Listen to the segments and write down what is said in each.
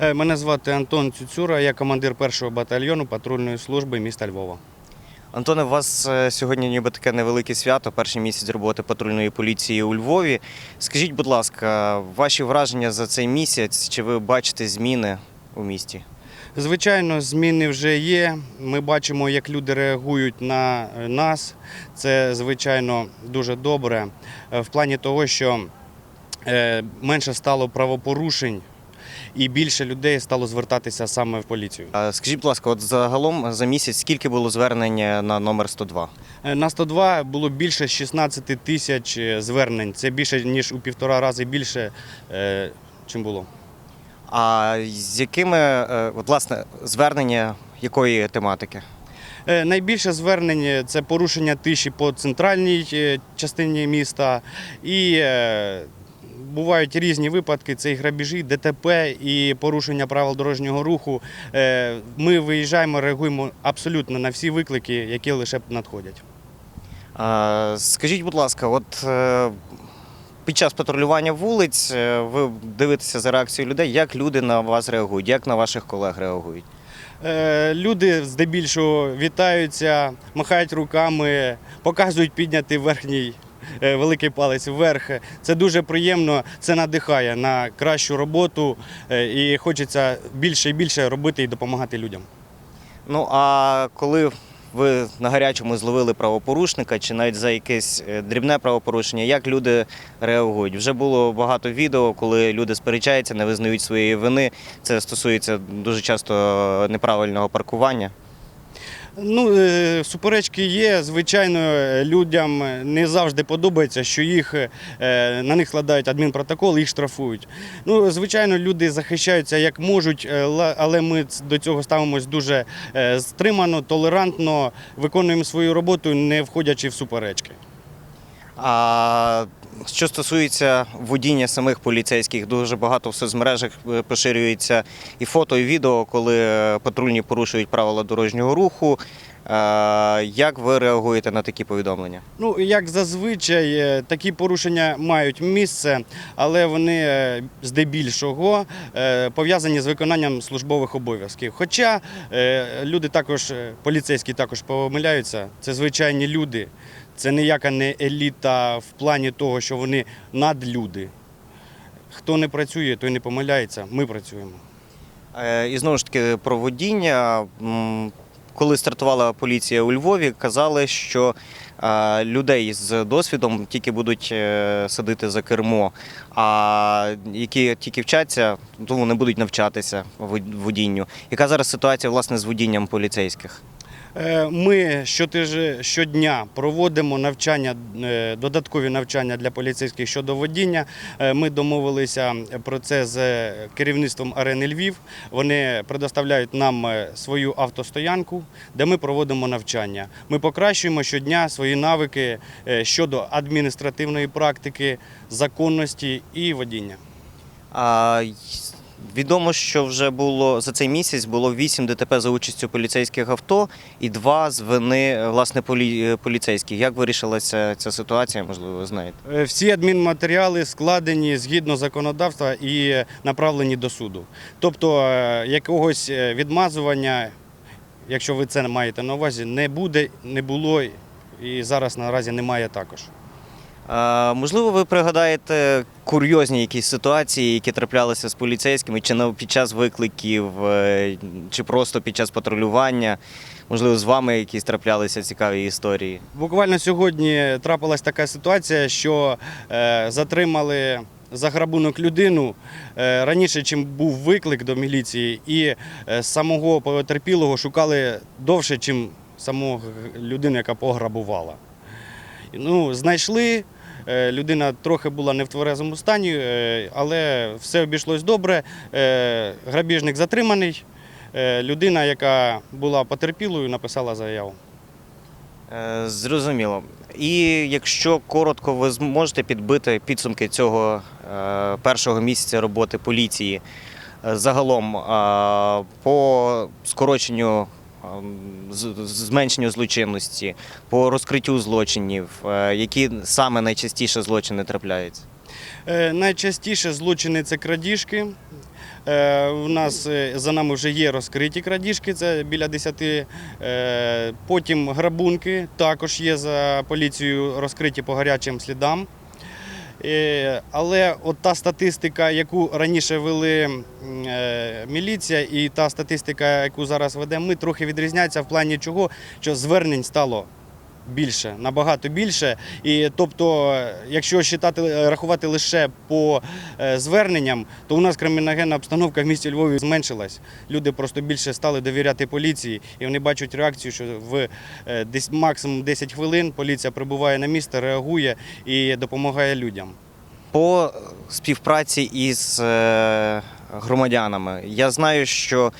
Е, Мене звати Антон Цюцюра, я командир першого батальйону патрульної служби міста Львова. Антоне, у вас е, сьогодні ніби таке невелике свято, перший місяць роботи патрульної поліції у Львові. Скажіть, будь ласка, ваші враження за цей місяць? Чи ви бачите зміни у місті? Звичайно, зміни вже є. Ми бачимо, як люди реагують на е, нас. Це, звичайно, дуже добре. В плані того, що менше стало правопорушень і більше людей стало звертатися саме в поліцію. Скажіть, будь ласка, от загалом за місяць скільки було звернень на номер 102? Е, На 102 було більше 16 тисяч е, звернень. Це більше, ніж у півтора рази більше, е, чим було. А з якими е, от, власне звернення якої тематики? Е, Найбільше звернень це порушення тиші по центральній е, частині міста. І е, бувають різні випадки: це і грабіжі, ДТП, і порушення правил дорожнього руху. Е, Ми виїжджаємо, реагуємо абсолютно на всі виклики, які лише надходять. Скажіть, будь ласка, от е, під час патрулювання вулиць е, ви дивитеся за реакцією людей, як люди на вас реагують, як на ваших колег реагують? Люди здебільшого вітаються, махають руками, показують підняти верхній великий палець вверх. Це дуже приємно, це надихає на кращу роботу е, і хочеться більше і більше робити і допомагати людям. Ну а коли ви на гарячому зловили правопорушника чи навіть за якесь е, дрібне правопорушення, як люди реагують? Вже було багато відео, коли люди сперечаються, не визнають своєї вини. Це стосується дуже часто неправильного паркування. Ну, е, суперечки є. Звичайно, людям не завжди подобається, що їх е, на них складають адмінпротокол, їх штрафують. Ну, звичайно, люди захищаються як можуть, е, але ми до цього ставимось дуже стримано, толерантно, виконуємо свою роботу, не входячи в суперечки. А що стосується водіння самих поліцейських, дуже багато в соцмережах е, поширюється і фото, і відео, коли е, патрульні порушують правила дорожнього руху. Е, Як ви реагуєте на такі повідомлення? Ну, як зазвичай, такі порушення мають місце, але вони здебільшого пов'язані з виконанням службових обов'язків. Хоча люди також, поліцейські також помиляються, це звичайні люди, це ніяка не еліта в плані того, що вони надлюди. Хто не працює, той не помиляється. Ми працюємо. Е, І знову ж таки про водіння. Коли стартувала поліція у Львові, казали, що е, людей з досвідом тільки будуть е, садити за кермо, а які тільки вчаться, то вони будуть навчатися водінню. Яка зараз ситуація власне з водінням поліцейських? Е, Ми щодня проводимо навчання, е, додаткові навчання для поліцейських щодо водіння. Е, Ми домовилися про це з керівництвом арени Львів. Вони предоставляють нам свою автостоянку, де ми проводимо навчання. Ми покращуємо щодня свої навики щодо адміністративної практики, законності і водіння. Відомо, що вже було за цей місяць було 8 ДТП за участю поліцейських авто і два з вини власне полі, поліцейських. Як вирішилася ця ситуація? Можливо, ви знаєте. Е, Всі адмінматеріали складені згідно законодавства і направлені до суду. Тобто е, якогось е, відмазування, якщо ви це маєте на увазі, не буде, не було і зараз наразі немає також. Можливо, ви пригадаєте курйозні якісь ситуації, які траплялися з поліцейськими, чи на під час викликів, е, чи просто під час патрулювання. Можливо, з вами якісь траплялися цікаві історії. Буквально сьогодні трапилась така ситуація, що е, затримали за грабунок людину е, раніше, чим був виклик до міліції, і самого потерпілого шукали довше, чим самого людину, яка пограбувала. Ну, знайшли. Е, Людина трохи була не в тверезому стані, е, але все обійшлось добре. Е, Грабіжник затриманий. Людина, яка була потерпілою, написала заяву. Зрозуміло. І якщо коротко, ви зможете підбити підсумки цього першого місяця роботи поліції загалом по скороченню, зменшенню злочинності, по розкриттю злочинів, е, які саме найчастіше злочини трапляються? Е, Найчастіше злочини це крадіжки. У нас е, за нами вже є розкриті крадіжки, це біля 10. Е, Потім грабунки також є за поліцією розкриті по гарячим слідам. Е, Але от та статистика, яку раніше вели е, міліція, і та статистика, яку зараз ведемо, ми трохи відрізняється в плані чого, що звернень стало більше, набагато більше. І тобто, е, якщо считати, рахувати лише по е, зверненням, то у нас криміногенна обстановка в місті Львові зменшилась. Люди просто більше стали довіряти поліції, і вони бачать реакцію, що в е, десь максимум 10 хвилин поліція прибуває на місце, реагує і допомагає людям. По співпраці із е, громадянами. Я знаю, що е,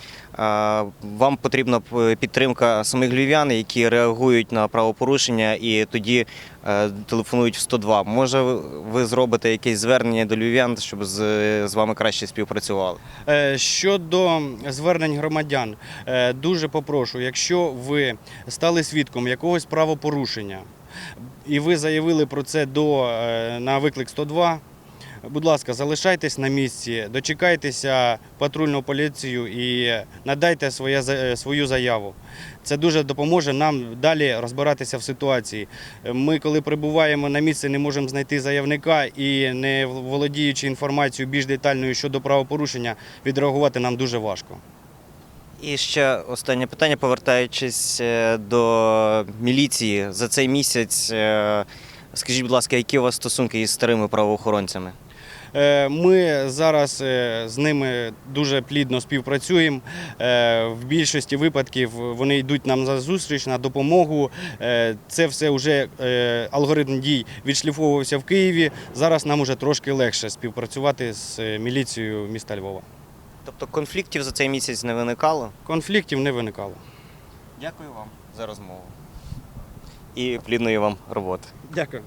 вам потрібна підтримка самих львів'ян, які реагують на правопорушення і тоді е, телефонують в 102. Може, ви- зробите якесь звернення до львів'ян, щоб з, вами краще співпрацювали? Е, Щодо звернень громадян, е, дуже попрошу, якщо ви стали свідком якогось правопорушення і ви заявили про це на виклик 102, будь ласка, залишайтесь на місці, дочекайтеся патрульну поліцію і надайте е, свою заяву. Це дуже допоможе нам далі розбиратися в ситуації. Ми, коли прибуваємо на місце, не можемо знайти заявника і не володіючи інформацією більш детальною щодо правопорушення, відреагувати нам дуже важко. І ще останнє питання, повертаючись е, до міліції за цей місяць. е, Скажіть, будь ласка, які у вас стосунки із старими правоохоронцями? Е, Ми зараз е, з ними дуже плідно співпрацюємо. Е, В більшості випадків вони йдуть нам за зустріч на допомогу. Це все вже алгоритм дій відшліфовувався в Києві. Зараз нам уже трошки легше співпрацювати з міліцією міста Львова. Тобто конфліктів за цей місяць не виникало? Конфліктів не виникало. Дякую вам за розмову. І плідної вам роботи. Дякую.